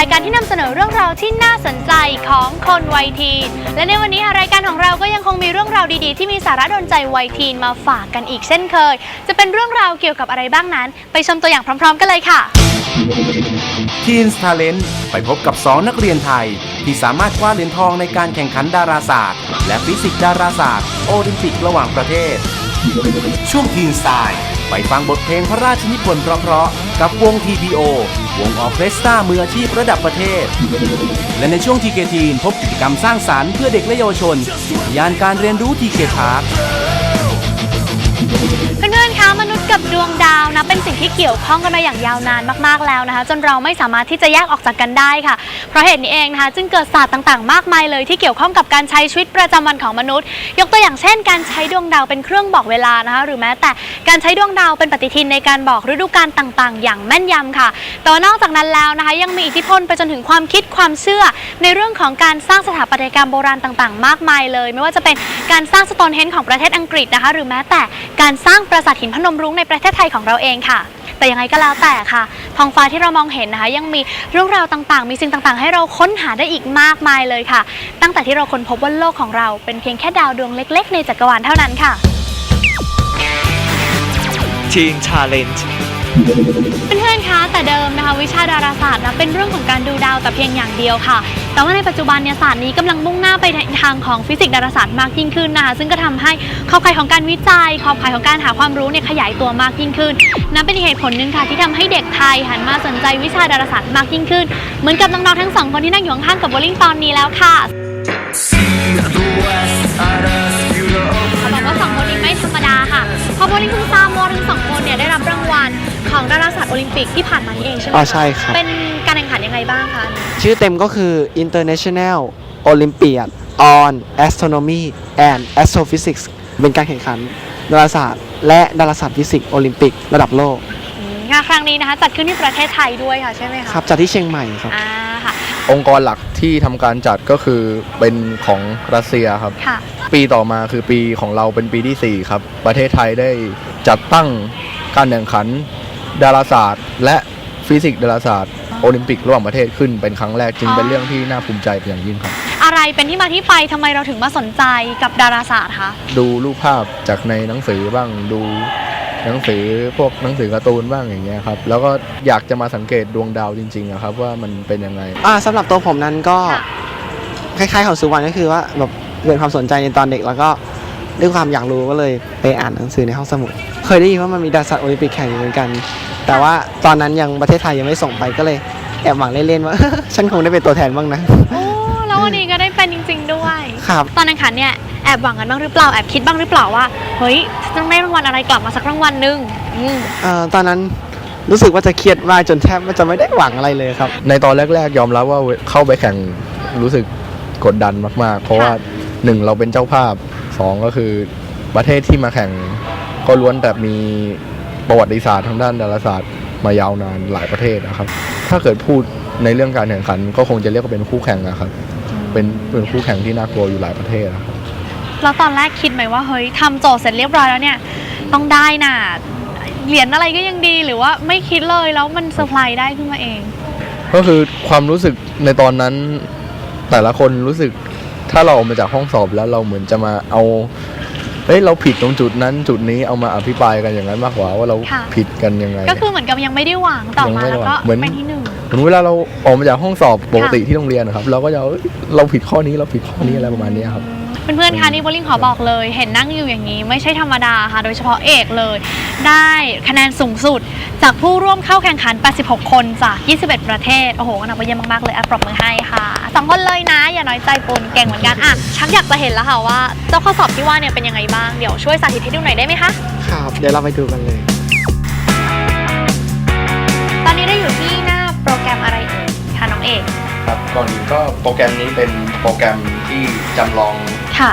ายการที่นำเสนอเรื่องราวที่น่าสนใจของคนวัยทีน และในวันนี้ค่ะรายการของเราก็ยังคงมีเรื่องราวดีๆ ที่มีสาระโดนใจวัยทีนมาฝากกันอีกเช่นเคย จะเป็นเรื่องราวเกี่ยวกับอะไรบ้างนั้น ไปชมตัวอย่างพร้อม ๆ กันเลยค่ะ Teens Talent ไปพบกับ 2 นักเรียนไทย ที่สามารถคว้าเหรียญทองในการแข่งขันดาราศาสตร์ และฟิสิกส์ดาราศาสตร์ โอลิมปิกระหว่างประเทศ ช่วง Teen Style ไปฟังบทเพลงพระราชนิพนธ์เพราะๆกับวง TPO วงออเคสตรามืออาชีพระดับประเทศ และในช่วงทีเกทีนพบกิจกรรมสร้างสารรค์เพื่อเด็กและเยาวชน ยานการเรียนรู้ TK Park เพื่อนๆค กับดวงดาวนะเป็นสิ่งที่เกี่ยวข้องกันมาอย่างยาวนานมากๆแล้วนะคะ จนเราไม่สามารถที่จะแยกออกจากกันได้ค่ะ เพราะเหตุนี้เองนะคะจึงเกิดศาสตร์ต่างๆ มากมายเลยที่เกี่ยวข้องกับการใช้ชีวิตประจำวันของมนุษย์ ยกตัวอย่างเช่น การใช้ดวงดาวเป็นเครื่องบอกเวลานะคะ หรือแม้แต่การใช้ดวงดาวเป็นปฏิทินในการบอกฤดูกาลต่างๆ อย่างแม่นยำค่ะแต่ว่านอกจากนั้นแล้วนะคะ ยังมีอิทธิพลไปจนถึงความคิดความเชื่อ ในเรื่องของการสร้างสถาปัตยกรรมโบราณต่างๆ มากมายเลย ไม่ว่าจะเป็นการสร้างสโตนเฮนจ์ของประเทศอังกฤษนะคะ หรือแม้แต่การสร้างปราสาทหินพนมรุ้งในประเทศไทยของเราเองค่ะ แต่ยังไงก็แล้วแต่ค่ะท้องฟ้าที่เรามองเห็นนะคะ ยังมีเรื่องราวต่างๆ มีสิ่งต่างๆ ให้เราค้นหาได้อีกมากมายเลยค่ะ ตั้งแต่ที่เราค้นพบว่าโลกของเราเป็นเพียงแค่ดาวดวงเล็ก ๆ ในจักรวาลเท่านั้นค่ะ Teen Challenge เพื่อนๆ คะ แต่เดิมนะคะวิชาดาราศาสตร์นะเป็นเรื่องของการดูดาวแต่เพียงอย่างเดียวค่ะ แต่ว่าในปัจจุบันเนี่ยศาสตร์นี้กำลังมุ่งหน้าไปในทางของฟิสิกส์ดาราศาสตร์มากยิ่งขึ้นนะคะ ซึ่งก็ทำให้ขอบข่ายของการวิจัยขอบข่ายของการหาความรู้เนี่ยขยายตัวมากยิ่งขึ้นนับเป็นเหตุผลหนึ่งค่ะที่ทำให้เด็กไทยหันมาสนใจวิชาดาราศาสตร์มากยิ่งขึ้น เหมือนกับน้องๆ ทั้งสองคนที่นั่งอยู่ข้างๆกับโบลิ่งตอนนี้แล้วค่ะเขาบอกว่าสองคนนี้ไม่ธรรมดาค่ะเพราะโบลิ่งเพิ่งทรา โอลิมปิกที่ผ่านมานี่เองใช่ไหมอ๋อคะใช่ครับ เป็นการแข่งขันยังไงบ้างคะชื่อเต็มก็คือ International Olympiad on Astronomy and Astrophysics เป็นการแข่งขันดาราศาสตร์ และดาราศาสตร์ฟิสิกส์โอลิมปิกระดับโลกอืมค่ะครั้งนี้นะคะจัดขึ้นที่ประเทศไทยด้วยค่ะใช่ไหมคะครับจัดที่เชียงใหม่ครับ อ่าค่ะองค์กรหลักที่ทำการจัดก็คือเป็นของรัสเซียครับ ค่ะ ปีต่อมาคือปีของเราเป็นปีที่ 4 ครับ ประเทศไทยได้จัดตั้งการแข่งขัน ดาราศาสตร์ และฟิสิกส์ดาราศาสตร์โอลิมปิกระหว่างประเทศขึ้นเป็นครั้งแรกจึงเป็นเรื่องที่น่าภูมิใจเป็นอย่างยิ่งครับ อะไรเป็นที่มาที่ไปทำไมเราถึงมาสนใจกับดาราศาสตร์คะ ดูรูปภาพจากในหนังสือบ้างดูหนังสือพวกหนังสือการ์ตูนบ้างอย่างเงี้ยครับแล้วก็อยากจะมาสังเกตดวงดาวจริงๆอะครับว่ามันเป็นยังไง อ่าสำหรับตัวผมนั้นก็ค่ะคล้ายๆของสุวรรณก็คือว่าแบบเกิดความสนใจในตอนเด็กแล้วก็ ด้วยความอยากรู้ก็เลยไปอ่านหนังสือในห้องสมุด เคยได้ยินว่ามันมีดาราศาสตร์โอลิมปิกแข่งอยู่เหมือนกัน แต่ว่าตอนนั้นยังประเทศไทยยังไม่ส่งไปก็เลยแอบหวังเล่นๆว่า ฉันคงได้เป็นตัวแทนบ้างนะ โอ้แล้ววันนี้ก็ได้เป็นจริง ๆ ด้วย ครับ ตอนแข่งขันเนี่ยแอบหวังกันบ้างหรือเปล่าแอบคิดบ้างหรือเปล่าว่าเฮ้ยต้องได้รางวัลอะไรกลับมาสักรางวัลหนึ่งอืมเอ่อตอนนั้นรู้สึกว่าจะเครียดมากจนแทบจะไม่ได้หวังอะไรเลยครับ ในตอนแรก ๆ ยอมรับว่าเข้าไปแข่งรู้สึกกดดันมากๆ เพราะว่า หนึ่งเราเป็นเจ้าภาพสองก็คือประเทศที่มาแข่ง ก็ล้วนแต่มีประวัติศาสตร์ทางด้านดาราศาสตร์มายาวนานหลายประเทศนะครับ ถ้าเกิดพูดในเรื่องการแข่งขัน ก็คงจะเรียกว่าเป็นคู่แข่งนะครับ เป็นเป็นคู่แข่งที่น่ากลัวอยู่หลายประเทศนะครับแล้วตอนแรกคิดไหมว่าเฮ้ยทำโจทย์เสร็จเรียบร้อยแล้วเนี่ย ต้องได้น่ะเหรียญอะไรก็ยังดีหรือว่าไม่คิดเลยแล้วมันเซอร์ไพรส์ได้ขึ้นมาเอง ก็คือความรู้สึกในตอนนั้นแต่ละคนรู้สึก ถ้าเราออกมาจากห้องสอบแล้วเราเหมือนจะมาเอาเฮ้ยเราผิดตรงจุดนั้นจุดนี้เอามาอภิปรายกันอย่างนั้นมากกว่าว่าเราค่ะ ผิดกันยังไง ก็คือเหมือนกับยังไม่ได้หวังต่อมายังไม่ได้แล้วหวัก็งเหมือน เป็นที่หนึ่ง เหมือนเวลาเราออกมาจากห้องสอบปกติที่โรงเรียนนะครับ เราก็จะเอาเอ้ยเราผิดข้อนี้เราผิดข้อนี้อะไรประมาณนี้ครับ เพื่อนๆ คะนี่โบลิ่งขอบอกเลย เห็นนั่งอยู่อย่างนี้ ไม่ใช่ธรรมดาค่ะ โดยเฉพาะเอกเลย ได้คะแนนสูงสุด จากผู้ร่วมเข้าแข่งขัน 86 คนจาก 21 ประเทศ โอ้โหนับว่าเยี่ยมมาก ๆ เลยอะปรบมือให้ค่ะ สองคนเลยนะ อย่าน้อยใจปนเก่งเหมือนกันอะชักอยากจะเห็นแล้วค่ะว่าเจ้าข้อสอบที่ว่าเนี่ยเป็นยังไงบ้างเดี๋ยวช่วยสาธิตให้ดูหน่อยได้ไหมคะครับ เดี๋ยวเราไปดูกันเลย ตอนนี้ได้อยู่ที่หน้าโปรแกรมอะไรเอ่ยคะน้องเอกครับก่อนอื่นก็โปรแกรมนี้เป็นโปรแกรมที่จำลองค่ะ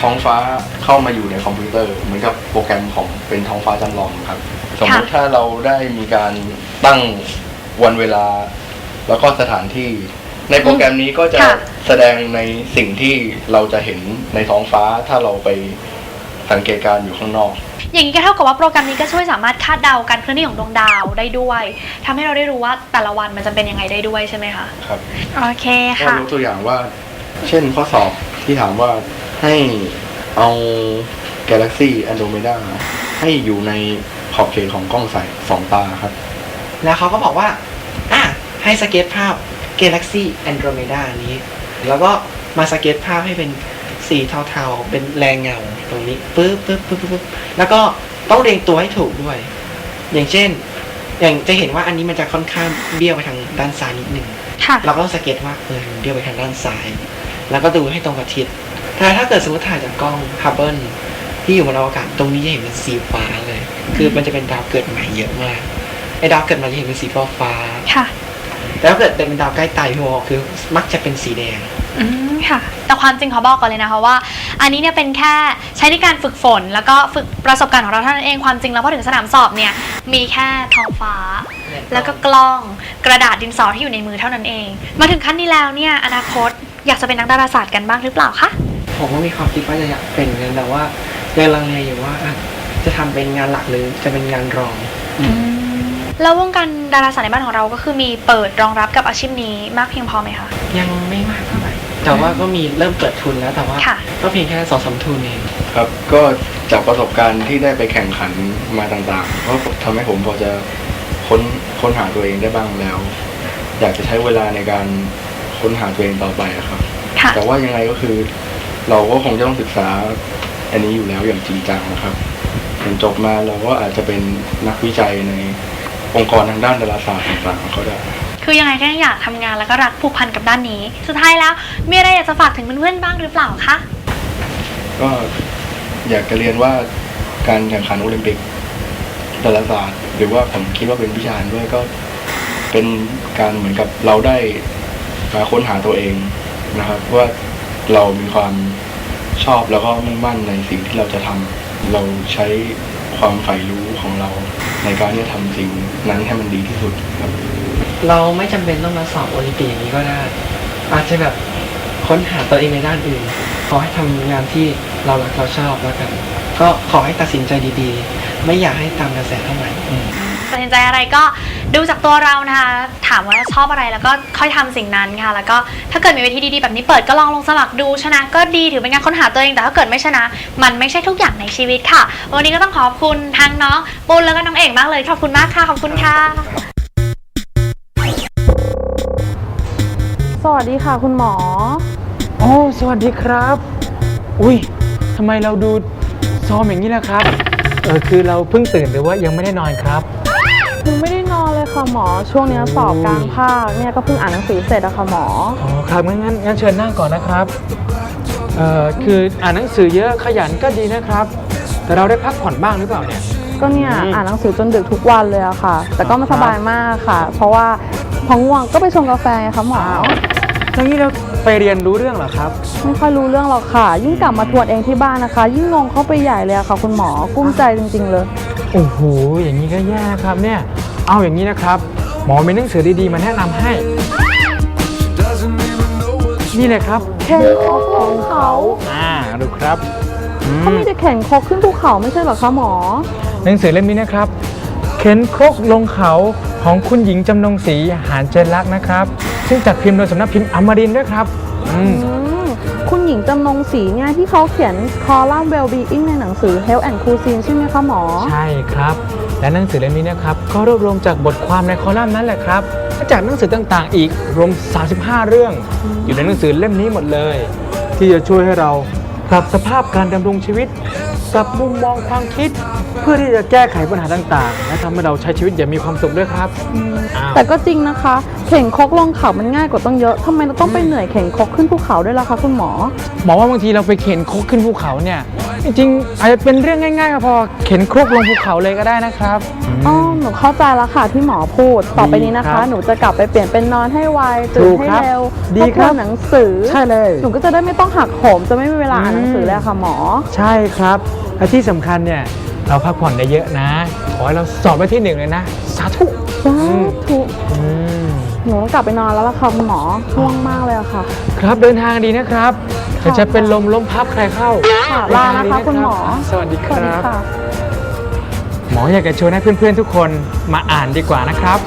ท้องฟ้าเข้ามาอยู่ในคอมพิวเตอร์เหมือนกับโปรแกรมของเป็นท้องฟ้าจำลองครับ สมมติถ้าเราได้มีการตั้งวันเวลา แล้วก็สถานที่ ในโปรแกรมนี้ก็จะค่ะ แสดงในสิ่งที่เราจะเห็นในท้องฟ้าถ้าเราไปสังเกตการณ์อยู่ข้างนอก อย่างนี้ก็เท่ากับว่าโปรแกรมนี้ก็ช่วยสามารถคาดเดาการเคลื่อนที่ของดวงดาวได้ด้วยทำให้เราได้รู้ว่าแต่ละวันมันจะเป็นยังไงได้ด้วยใช่ไหมคะครับ โอเคก็ค่ะ ยกตัวอย่างว่า เช่นข้อสอบที่ถามว่าให้เอา Galaxy Andromeda ให้อยู่ในขอบเขตของกล้องใส่สองตาครับ แล้วเขาก็บอกว่า อะ ให้สเก็ตภาพ Galaxy Andromeda นี้ แล้วก็มาสเก็ตภาพให้เป็นสีเทาๆ เป็นแรงเงาตรงนี้ปึ๊บปึ๊บปึ๊บปึ๊บปึ๊บแล้วก็ต้องเรียงตัวให้ถูกด้วย อย่างเช่น อย่างจะเห็นว่าอันนี้มันจะค่อนข้างเบี้ยวไปทางด้านซ้ายนิดนึงค่ะเราก็ต้องสเก็ตว่าเออมันเบี้ยวไปทางด้านซ้าย แล้วก็ดูให้ตรงกับทิศถ้าถ้าเกิดสมมติถ่ายจากกล้องฮับเบิลที่อยู่บนอวกาศตรงนี้จะเห็นเป็นสีฟ้าเลย คือมันจะเป็นดาวเกิดใหม่เยอะมากไอ้ดาวเกิดใหม่จะเห็นเป็นสีฟ้าฟ้าๆค่ะ แต่ถ้าเกิดเป็นดาวใกล้ตายพี่บอกคือมักจะเป็นสีแดง อืมค่ะ แต่ความจริงขอบอกก่อนเลยนะคะว่า อันนี้เนี่ยเป็นแค่ใช้ในการฝึกฝน แล้วก็ฝึกประสบการณ์ของเราเท่านั้นเองความจริงแล้วพอถึงสนามสอบเนี่ยมีแค่ท้องฟ้า แล้วก็กล้องกระดาษดินสอที่อยู่ในมือเท่านั้นเอง มาถึงขั้นนี้แล้วเนี่ยอนาคตอยากจะเป็นนักดาราศาสตร์กันบ้างหรือเปล่าคะผมก็มีความคิดว่าจะอยากเป็นเหมือนกันแต่ว่ายังลังเลอยู่ว่าอะจะทำเป็นงานหลักหรือจะเป็นงานรอง แล้ววงการดาราศาสตร์ในบ้านของเราก็คือมีเปิดรองรับกับอาชีพนี้มากเพียงพอไหมคะ ยังไม่มากเท่าไหร่ แต่ว่าก็มีเริ่มเปิดทุนแล้วแต่ว่าค่ะ ก็เพียงแค่สองสามทุนเองครับ ก็จากประสบการณ์ที่ได้ไปแข่งขันมาต่างๆ ก็ทำให้ผมพอจะค้นค้นหาตัวเองได้บ้างแล้ว อยากจะใช้เวลาในการค้นหาตัวเองต่อไปอะครับ ค่ะ แต่ว่ายังไงก็คือเราก็คงจะต้องศึกษาอันนี้อยู่แล้วอย่างจริงจังนะครับถึงจบมาเราก็อาจจะเป็นนักวิจัยใน องค์กรทางด้านดาราศาสตร์ต่างๆก็ได้ คือยังไงก็ยังอยากทำงานแล้วก็รักผูกพันกับด้านนี้ สุดท้ายแล้วมีอะไรอยากจะฝากถึงเพื่อนๆบ้างหรือเปล่าคะ ก็อยากจะเรียนว่าการแข่งขันโอลิมปิกดาราศาสตร์ หรือว่าผมคิดว่าเป็นวิชาด้วยก็เป็นการเหมือนกับเราได้มาค้นหาตัวเองนะครับว่าเรามีความชอบแล้วก็มุ่งมั่นในสิ่งที่เราจะทำ เราใช้ความใฝ่รู้ของเรา ในการที่จะทำสิ่งนั้นให้มันดีที่สุดครับ เราไม่จำเป็นต้องมาสอบโอลิมปิกอย่างนี้ก็ได้ อาจจะแบบค้นหาตัวเองในด้านอื่น ขอให้ทำงานที่เรารักเราชอบแล้วกัน ก็ขอให้ตัดสินใจดีๆ ไม่อยากให้ตามกระแสเท่าไหร่อืมตัดสินใจอะไรก็ ดูจากตัวเรานะคะถามว่าชอบอะไรแล้วก็ค่อยทำสิ่งนั้นค่ะ แล้วก็ถ้าเกิดมีเวทีดีๆแบบนี้เปิดก็ลองลงสมัครดูชนะ ก็ดีถือเป็นการค้นหาตัวเองแต่ถ้าเกิดไม่ชนะ มันไม่ใช่ทุกอย่างในชีวิตค่ะ วันนี้ก็ต้องขอบคุณทั้งน้องปุณแล้วก็น้องเอกมากเลยขอบคุณมากค่ะขอบคุณค่ะ สวัสดีค่ะคุณหมอโอ้สวัสดีครับ อุ้ยทำไมเราดูซอมอย่างนี้ล่ะครับเออคือเราเพิ่งตื่นหรือว่ายังไม่ได้นอนครับ คือไม่ได้นอนเลยค่ะหมอ ช่วงเนี้ยสอบกลางภาคเนี่ยก็เพิ่งอ่านหนังสือเสร็จอะค่ะหมอ อ๋อครับงั้นงั้นงั้นเชิญนั่งก่อนนะครับเอ่อคืออ่านหนังสือเยอะขยันก็ดีนะครับ แต่เราได้พักผ่อนบ้างหรือเปล่าเนี่ย ก็เนี่ยอืมอ่านหนังสือจนดึกทุกวันเลยอะค่ะ แต่ก็ไม่ครัสบบายมากค่ะ เพราะว่าพอง่วงก็ไปชงกาแฟไงคะหมอ อ้าวทั้งนี้เราไปเรียนรู้เรื่องเหรอครับ ไม่ค่อยรู้เรื่องหรอกค่ะ ยิ่งกลับมาทวนเองที่บ้านนะคะ ยิ่งงงเข้าไปใหญ่เลยอะค่ะ คุณหมอกุ้มใจจริง ๆ เลย โอ้โห อย่างนี้ก็แย่นะครับเนี่ย เอาอย่างนี้นะครับ หมอมีหนังสือดีๆ มาแนะนำให้ นี่เลยครับเข็นคกลงเขาอ่า ดูครับอืมเขามีแต่เข็นคกขึ้นภูเขาไม่ใช่เหรอคะหมอ หนังสือเล่มนี้นะครับ เข็นครกลงเขาของคุณหญิงจำนงศรีหานเจนลักษณ์นะครับ ซึ่งจัดพิมพ์โดยสำนักพิมพ์อมรินทร์ด้วยครับ อืม อืม คุณหญิงจำนงศรีเนี่ยที่เขาเขียนคอลัมน์ well-being ในหนังสือ health and cuisine ใช่ไหมคะหมอ ใช่ครับ และหนังสือเล่มนี้นะครับก็รวบรวมจากบทความในคอลัมน์นั้นแหละครับและจากหนังสือต่างๆ อีกรวม 35 เรื่อง อยู่ในหนังสือเล่มนี้หมดเลย ที่จะช่วยให้เราปรับสภาพการดำรงชีวิต ปรับมุมมองความคิด เพื่อที่จะแก้ไขปัญหาต่างๆ และทำให้เราใช้ชีวิตอย่างมีความสุขด้วยครับอ้าวแต่ก็จริงนะคะ เข่งคกลงเขามันง่ายกว่าต้องเยอะทำไมเราต้องไปเหนื่อยเข่งคกขึ้นภูเขาด้วยล่ะคะคุณหมอ หมอว่าบางทีเราไปเข็นครกขึ้นภูเขาเนี่ย จริงๆ อาจจะเป็นเรื่องง่ายๆก็พอเข็นครกลงภูเขาเลยก็ได้นะครับ อ๋อหนูเข้าใจแล้วค่ะที่หมอพูด ต่อไปนี้นะครัคะ บหนูจะกลับไปเปลี่ยนเป็นนอนให้ไวตื่ถูนกให้ครับเร็วดีทบทวนครับหนังสือใช่เลย หนูก็จะได้ไม่ต้องหักโหมจะไม่มีเวลาอ่านหนังสือเลยอะค่ะหมอ ใช่ครับ และที่สำคัญเนี่ยเราพักผ่อนได้เยอะนะ ขอให้เราสอบไปที่หนึ่งเลยนะ สาธุสาธุอืมหนูต้องกลับไปนอนแล้วล่ะค่ะคุณหมอง่วงมากเลยอะค่ะ ครับเดินทางดีนะครับเดี๋ยวจะเป็นลมล้มพับใครเข้าค่ะเดินลาทงนะคะดีคุณหมอ สวัสดีคสวัสดีรับค่ะหมออยากจะชวนให้เพื่อนๆทุกคนมาอ่านดีกว่านะครับ